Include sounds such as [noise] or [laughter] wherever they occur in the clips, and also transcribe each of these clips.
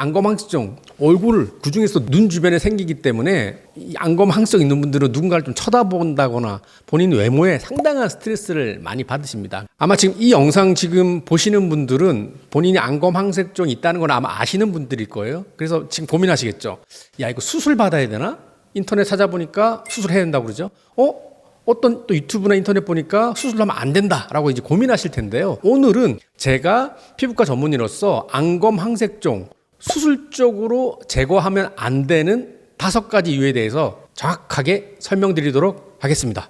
안검항증 얼굴 그 중에서 눈 주변에 생기기 때문에 이 안검항증 있는 분들은 누군가를 좀 쳐다본다거나 본인 외모에 상당한 스트레스를 많이 받으십니다. 아마 지금 이 영상 지금 보시는 분들은 본인이 안검항색종이 있다는 걸 아마 아시는 분들일 거예요. 그래서 지금 고민하시겠죠. 야 이거 수술 받아야 되나? 인터넷 찾아보니까 수술해야 된다고 그러죠. 어? 어떤 또 유튜브나 인터넷 보니까 수술하면 안 된다라고 이제 고민하실 텐데요. 오늘은 제가 피부과 전문의로서 안검 항색종 수술적으로 제거하면 안 되는 다섯 가지 이유에 대해서 정확하게 설명드리도록 하겠습니다.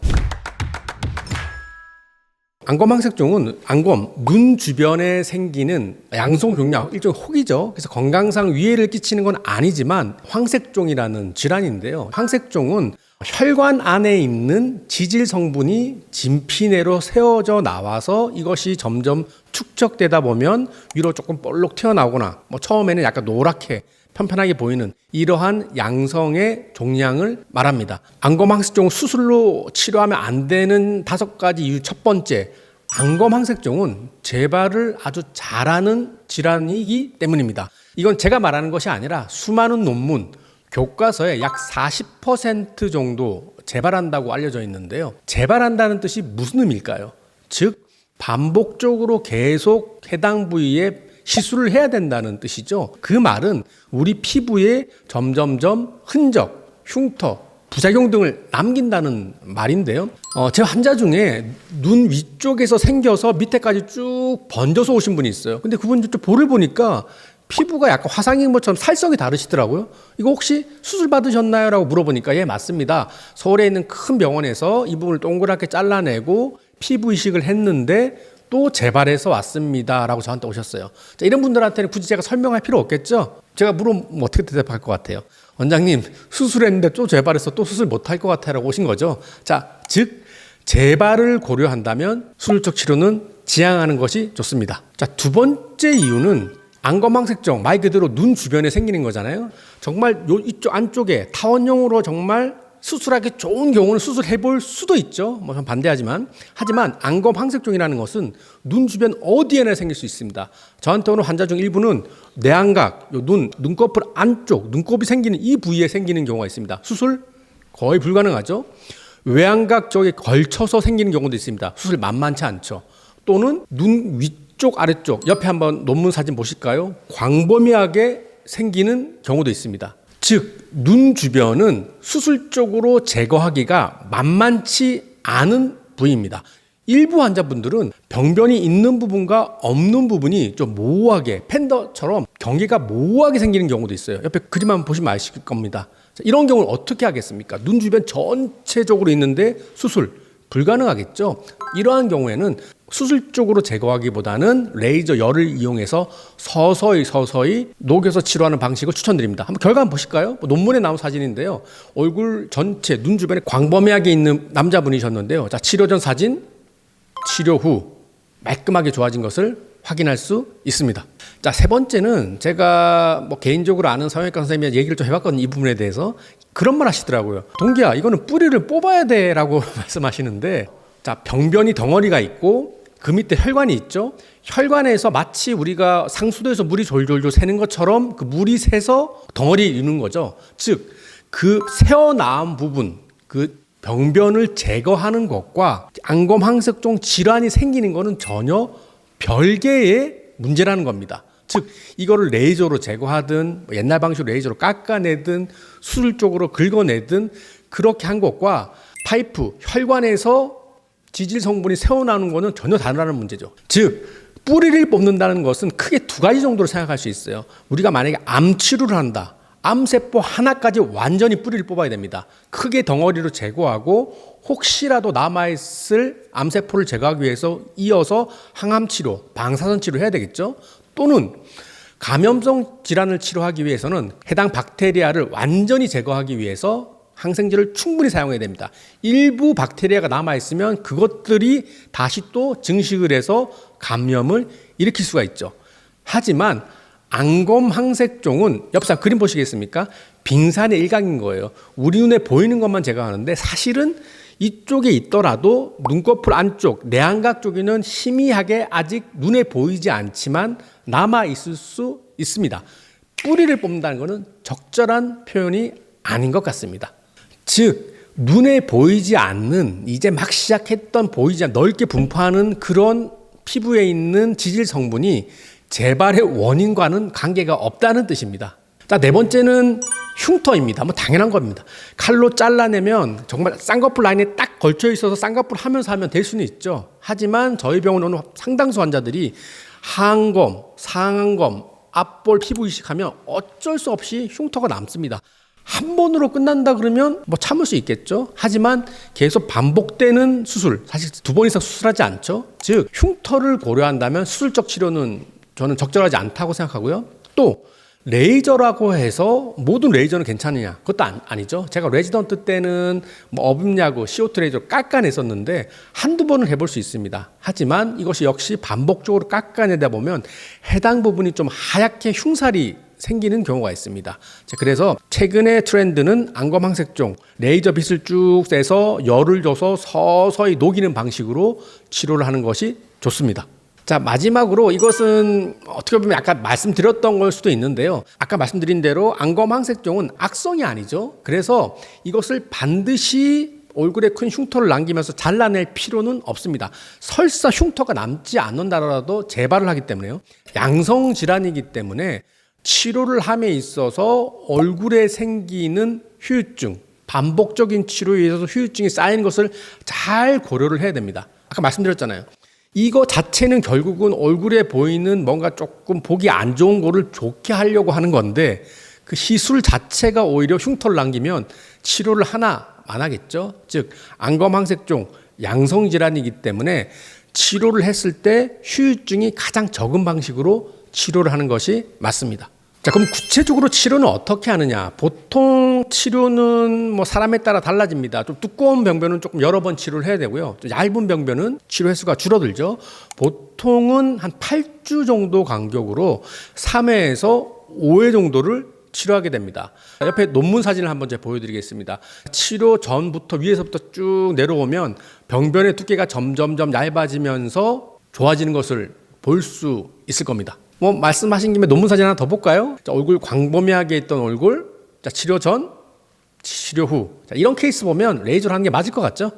안검 항색종은 안검 눈 주변에 생기는 양성 종양 일종 혹이죠. 그래서 건강상 위해를 끼치는 건 아니지만 황색종이라는 질환인데요. 황색종은 혈관 안에 있는 지질 성분이 진피내로 새어져 나와서 이것이 점점 축적되다 보면 위로 조금 볼록 튀어나오거나 뭐 처음에는 약간 노랗게 편편하게 보이는 이러한 양성의 종양을 말합니다. 안검항색종 수술로 치료하면 안 되는 다섯 가지 이유 첫 번째 안검항색종은 재발을 아주 잘하는 질환이기 때문입니다. 이건 제가 말하는 것이 아니라 수많은 논문 교과서에 약 40% 정도 재발한다고 알려져 있는데요. 재발한다는 뜻이 무슨 의미일까요? 즉 반복적으로 계속 해당 부위에 시술을 해야 된다는 뜻이죠. 그 말은 우리 피부에 점점점 흔적, 흉터, 부작용 등을 남긴다는 말인데요. 어, 제 환자 중에 눈 위쪽에서 생겨서 밑에까지 쭉 번져서 오신 분이 있어요. 근데 그분 좀 볼을 보니까 피부가 약간 화상 입은 것처럼 살성이 다르시더라고요. 이거 혹시 수술 받으셨나요? 라고 물어보니까 예, 맞습니다. 서울에 있는 큰 병원에서 이 부분을 동그랗게 잘라내고 피부 이식을 했는데 또 재발해서 왔습니다. 라고 저한테 오셨어요. 자, 이런 분들한테는 굳이 제가 설명할 필요 없겠죠? 제가 물으면 어떻게 대답할 것 같아요? 원장님, 수술했는데 또 재발해서 또 수술 못할 것 같아요. 라고 오신 거죠. 자, 즉, 재발을 고려한다면 수술적 치료는 지양하는 것이 좋습니다. 자, 두 번째 이유는 안검항색종 말 그대로 눈 주변에 생기는 거잖아요. 정말 요 이쪽 안쪽에 타원형으로 정말 수술하기 좋은 경우는 수술해 볼 수도 있죠. 뭐 전 반대하지만 하지만 안검항색종이라는 것은 눈 주변 어디에나 생길 수 있습니다. 저한테 오는 환자 중 일부는 내안각, 요 눈, 눈꺼풀 안쪽, 눈곱이 생기는 이 부위에 생기는 경우가 있습니다. 수술 거의 불가능하죠. 외안각 쪽에 걸쳐서 생기는 경우도 있습니다. 수술 만만치 않죠. 또는 눈 위 쪽 아래쪽 옆에 한번 논문 사진 보실까요? 광범위하게 생기는 경우도 있습니다. 즉 눈 주변은 수술적으로 제거하기가 만만치 않은 부위입니다. 일부 환자분들은 병변이 있는 부분과 없는 부분이 좀 모호하게 팬더처럼 경계가 모호하게 생기는 경우도 있어요. 옆에 그림 한번 보시면 아실 겁니다. 자, 이런 경우는 어떻게 하겠습니까? 눈 주변 전체적으로 있는데 수술 불가능하겠죠. 이러한 경우에는 수술적으로 제거하기보다는 레이저 열을 이용해서 서서히 서서히 녹여서 치료하는 방식을 추천드립니다. 한번 결과 한번 보실까요? 뭐 논문에 나온 사진인데요. 얼굴 전체 눈 주변에 광범위하게 있는 남자분이셨는데요. 자 치료 전 사진, 치료 후 말끔하게 좋아진 것을 확인할 수 있습니다. 자, 세 번째는 제가 뭐 개인적으로 아는 성형외과 선생님이 얘기를 좀 해봤거든요. 이 부분에 대해서. 그런 말 하시더라고요. 동기야, 이거는 뿌리를 뽑아야 돼. 라고 [laughs] 말씀하시는데, 자, 병변이 덩어리가 있고, 그 밑에 혈관이 있죠. 혈관에서 마치 우리가 상수도에서 물이 졸졸졸 새는 것처럼 그 물이 새서 덩어리를 이루는 거죠. 즉, 그 새어나온 부분, 그 병변을 제거하는 것과 안검 항색종 질환이 생기는 것은 전혀 별개의 문제라는 겁니다. 즉 이거를 레이저로 제거하든 뭐 옛날 방식으로 레이저로 깎아내든 수술 쪽으로 긁어내든 그렇게 한 것과 파이프 혈관에서 지질 성분이 새어나오는 것은 전혀 다르다는 문제죠. 즉 뿌리를 뽑는다는 것은 크게 두 가지 정도로 생각할 수 있어요. 우리가 만약에 암 치료를 한다. 암세포 하나까지 완전히 뿌리를 뽑아야 됩니다. 크게 덩어리로 제거하고 혹시라도 남아있을 암세포를 제거하기 위해서 이어서 항암 치료, 방사선 치료 해야 되겠죠? 또는 감염성 질환을 치료하기 위해서는 해당 박테리아를 완전히 제거하기 위해서 항생제를 충분히 사용해야 됩니다. 일부 박테리아가 남아있으면 그것들이 다시 또 증식을 해서 감염을 일으킬 수가 있죠. 하지만 안검 항색종은 옆상 그림 보시겠습니까? 빙산의 일각인 거예요. 우리 눈에 보이는 것만 제가 하는데 사실은 이쪽에 있더라도 눈꺼풀 안쪽, 내안각 쪽에는 희미하게 아직 눈에 보이지 않지만 남아 있을 수 있습니다. 뿌리를 뽑는다는 것은 적절한 표현이 아닌 것 같습니다. 즉 눈에 보이지 않는 이제 막 시작했던 보이지 않 넓게 분포하는 그런 피부에 있는 지질 성분이 재발의 원인과는 관계가 없다는 뜻입니다. 자, 네 번째는 흉터입니다. 뭐 당연한 겁니다. 칼로 잘라내면 정말 쌍꺼풀 라인에 딱 걸쳐 있어서 쌍꺼풀 하면서 하면 될 수는 있죠. 하지만 저희 병원 오는 상당수 환자들이 하안검, 상안검, 앞볼 피부 이식하면 어쩔 수 없이 흉터가 남습니다. 한 번으로 끝난다 그러면 뭐 참을 수 있겠죠. 하지만 계속 반복되는 수술, 사실 두 번 이상 수술하지 않죠. 즉 흉터를 고려한다면 수술적 치료는 저는 적절하지 않다고 생각하고요. 또 레이저라고 해서 모든 레이저는 괜찮느냐? 그것도 아니, 아니죠. 제가 레지던트 때는 뭐 어빔야구, CO2 레이저 깎아냈었는데 한두 번은 해볼 수 있습니다. 하지만 이것이 역시 반복적으로 깎아내다 보면 해당 부분이 좀 하얗게 흉살이 생기는 경우가 있습니다. 자, 그래서 최근의 트렌드는 안검 항색종, 레이저 빛을 쭉 쐬서 열을 줘서 서서히 녹이는 방식으로 치료를 하는 것이 좋습니다. 자, 마지막으로 이것은 어떻게 보면 아까 말씀드렸던 걸 수도 있는데요. 아까 말씀드린 대로 안검 항색종은 악성이 아니죠. 그래서 이것을 반드시 얼굴에 큰 흉터를 남기면서 잘라낼 필요는 없습니다. 설사 흉터가 남지 않는다라도 재발을 하기 때문에요. 양성 질환이기 때문에 치료를 함에 있어서 얼굴에 생기는 후유증, 반복적인 치료에 의해서 후유증이 쌓이는 것을 잘 고려를 해야 됩니다. 아까 말씀드렸잖아요. 이거 자체는 결국은 얼굴에 보이는 뭔가 조금 보기 안 좋은 거를 좋게 하려고 하는 건데 그 시술 자체가 오히려 흉터를 남기면 치료를 하나 안 하겠죠. 즉 안검항색종 양성 질환이기 때문에 치료를 했을 때 후유증이 가장 적은 방식으로 치료를 하는 것이 맞습니다. 자, 그럼 구체적으로 치료는 어떻게 하느냐? 보통 치료는 뭐 사람에 따라 달라집니다. 좀 두꺼운 병변은 조금 여러 번 치료를 해야 되고요. 좀 얇은 병변은 치료 횟수가 줄어들죠. 보통은 한 8주 정도 간격으로 3회에서 5회 정도를 치료하게 됩니다. 옆에 논문 사진을 한번 제가 보여드리겠습니다. 치료 전부터 위에서부터 쭉 내려오면 병변의 두께가 점점점 얇아지면서 좋아지는 것을 볼 수 있을 겁니다. 뭐 말씀하신 김에 논문 사진 하나 더 볼까요? 자, 얼굴 광범위하게 있던 얼굴, 자, 치료 전, 치료 후. 자, 이런 케이스 보면 레이저를 하는 게 맞을 것 같죠?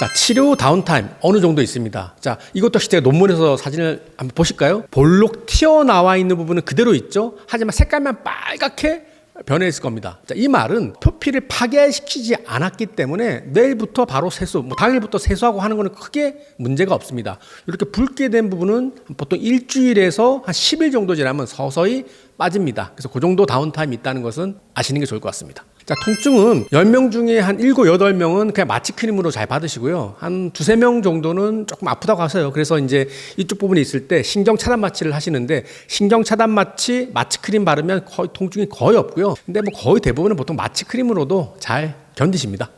자, 치료 후 다운타임 어느 정도 있습니다. 자, 이것도 혹시 제가 논문에서 사진을 한번 보실까요? 볼록 튀어나와 있는 부분은 그대로 있죠? 하지만 색깔만 빨갛게 변해 있을 겁니다. 자, 이 말은 표피를 파괴시키지 않았기 때문에 내일부터 바로 세수, 뭐 당일부터 세수하고 하는 거는 크게 문제가 없습니다. 이렇게 붉게 된 부분은 보통 일주일에서 한 10일 정도 지나면 서서히 빠집니다. 그래서 그 정도 다운타임이 있다는 것은 아시는 게 좋을 것 같습니다. 자, 통증은 10명 중에 한 7, 8명은 그냥 마취크림으로 잘 받으시고요. 한 두세 명 정도는 조금 아프다고 하세요. 그래서 이제 이쪽 부분에 있을 때 신경 차단 마취를 하시는데 신경 차단 마취, 마취크림 바르면 거의 통증이 거의 없고요. 근데 뭐 거의 대부분은 보통 마취크림으로도 잘 견디십니다.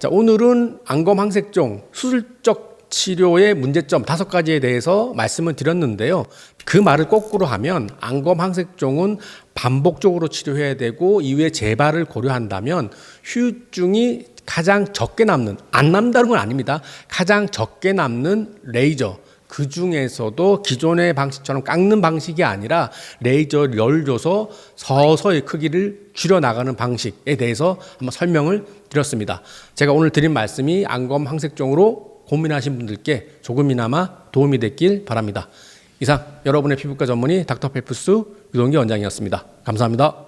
자, 오늘은 안검 항색종 수술적 치료의 문제점 다섯 가지에 대해서 말씀을 드렸는데요. 그 말을 거꾸로 하면 안검 항색종은 반복적으로 치료해야 되고 이후에 재발을 고려한다면 후유증이 가장 적게 남는 안 남다는 건 아닙니다. 가장 적게 남는 레이저 그 중에서도 기존의 방식처럼 깎는 방식이 아니라 레이저 열 줘서 서서히 크기를 줄여 나가는 방식에 대해서 한번 설명을 드렸습니다. 제가 오늘 드린 말씀이 안검 항색종으로 고민하신 분들께 조금이나마 도움이 됐길 바랍니다. 이상 여러분의 피부과 전문의 닥터펠프스 유동기 원장이었습니다. 감사합니다.